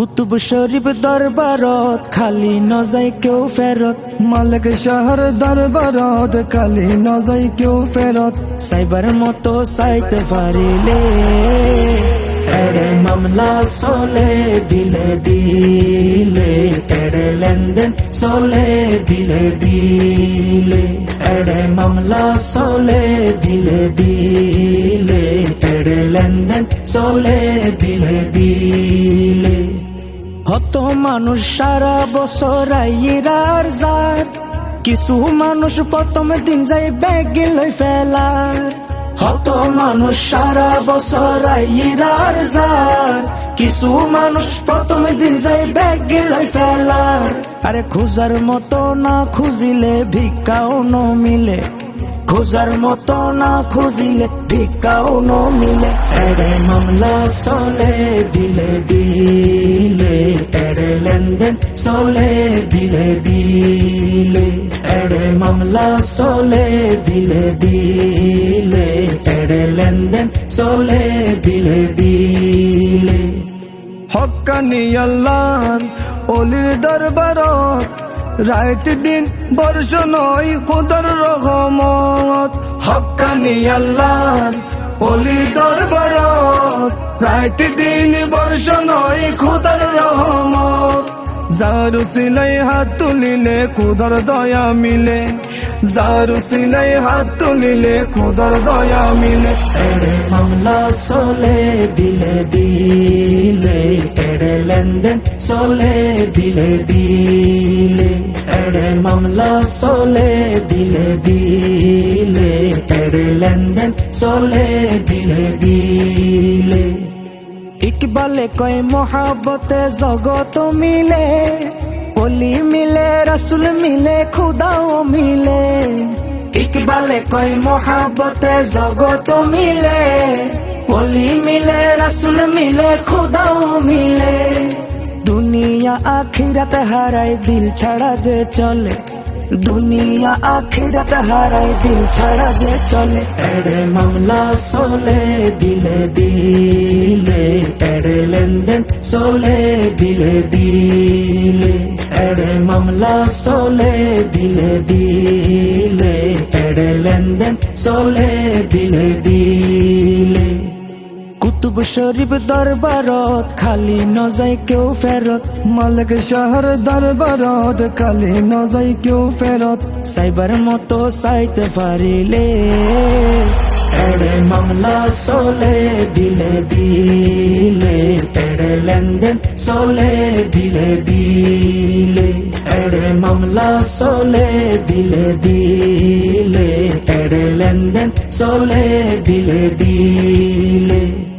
কুতুব শরীফ দরবারত, খালি নজাই কেউ ফেরত। মালিক শহর দরবারত কালি নজাই কেউ ফেরত। সাইবার মতো সাইতে পারিলে এড়ে মামলা চলে, দিলে দিলে। এড়ে লেনদেন চলে, দিলে দিলে। এড়ে মামলা চলে, দিলে দিলে। এড়ে লেনদেন চলে, দিলে দিলে। হত মানুষ সারা বছর আইরার যার কিছু মানুষ প্রথম দিন যাই ব্যাগ লই ফেলার। হত মানুষ সারা বছর আইরার যার কিছু মানুষ প্রথম দিন যাই ব্যাগ লই ফেলার। আরে খুঁজার মতো না খুঁজিলে ভিক্ষাও ন মিলে। খোঁজার মতো না খুঁজিলে ভিক্ষাও ন মিলে। এড়ে মামলা চলে দিলে দিলে। লেনদেন চলে দিলে দিলে, এড়ে মামলা চলে দিলে দিলে, এড়ে লেনদেন চলে দিলে দিলে। হকানি আল্লাহর অলির দরবারত রাত দিন বর্ষ নয় খুদর রহমত। হকানি আল্লাহর অলির দরবারত রাত দিন বর্ষ নয় খুদর রহমত। যারু সিলাই হাত তুলিলে খুদর দয়া মিলে, যারু সিলাই হাত তুলিলে খুদর দয়া মিলে। এড়ে মামলা চলে, দিলে দিলে, এড়ে লেনদেন চলে, দিলে দিলে। এড়ে মামলা চলে, দিলে দিলে, এড়ে লেনদেন চলে, দিলে দিলে। ইকবালে কয় মহাবতে জগত মিলে, অলি মিলে, রসুল মিলে, খুদাও মিলে। ইকবালে কয় মহাবতে জগত মিলে, অলি মিলে, রসুল মিলে, খুদাও মিলে। দুনিয়া আখিরাত হারাই দিল ছাড়া যে চলে। দুনিয়া আখিরাত হারাই দিল ছাড়া যে চলে এড়ে মামলা চলে দিলে দিলে এড়ে লেনদেন চলে দিলে দিলে এড়ে মামলা চলে দিলে দিলে এড়ে লেনদেন চলে দিলে দিলে কুতুব শরীফ দরবারত, খালি নজাই কেউ ফেরত। মালিক শহর দরবারত কালি নজাই কেউ ফেরত। সাইবার মতো সাইতে পারিলে, এড়ে মামলা চলে, দিলে দিলে। এড়ে লেনদেন চলে, দিলে দিলে। এড়ে মামলা চলে, দিলে দিলে। এড়ে লেনদেন চলে, দিলে দিলে।